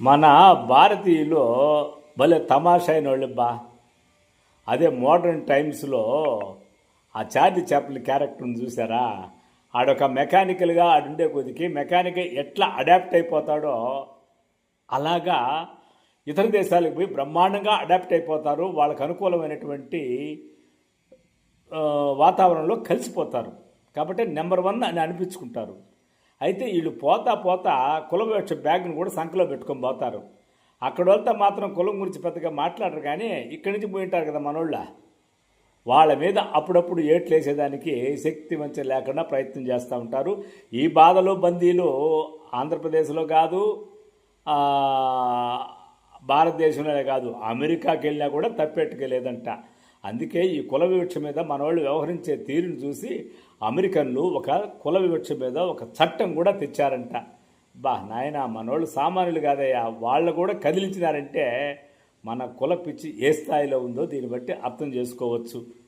మన భారతీయులు భలే తమాషా అయిన వాళ్ళబ్బా అదే మోడర్న్ టైమ్స్లో ఆ చార్లీ చేపల క్యారెక్టర్ని చూసారా ఆడొక మెకానికల్గా ఆడుండే కొద్దికి మెకానిక్ ఎట్లా అడాప్ట్ అయిపోతాడో అలాగా ఇతర దేశాలకు పోయి బ్రహ్మాండంగా అడాప్ట్ అయిపోతారు. వాళ్ళకు అనుకూలమైనటువంటి వాతావరణంలో కలిసిపోతారు. కాబట్టి నెంబర్ వన్ అని అనిపించుకుంటారు. అయితే వీళ్ళు పోతా పోతా కులం బ్యాగ్ను కూడా సంఖలో పెట్టుకొని పోతారు. అక్కడ వెళ్తే మాత్రం కులం గురించి పెద్దగా మాట్లాడరు కానీ ఇక్కడి నుంచి పోయి ఉంటారు కదా మనోళ్ళ. వాళ్ళ మీద అప్పుడప్పుడు ఏట్లేసేదానికి శక్తి మంచి లేకుండా ప్రయత్నం చేస్తూ ఉంటారు. ఈ బాధలు బందీలు ఆంధ్రప్రదేశ్లో కాదు భారతదేశంలోనే కాదు అమెరికాకి వెళ్ళినా కూడా తప్పెట్టుకోలేదంట. అందుకే ఈ కుల వివక్ష మీద మనవాళ్ళు వ్యవహరించే తీరును చూసి అమెరికన్లు ఒక కుల వివక్ష మీద ఒక చట్టం కూడా తెచ్చారంట. బా నాయన మనోళ్ళు సామాన్యులు కాదయ్యా. వాళ్ళు కూడా కదిలించినారంటే మన కుల పిచ్చి ఏ స్థాయిలో ఉందో దీన్ని బట్టి అర్థం చేసుకోవచ్చు.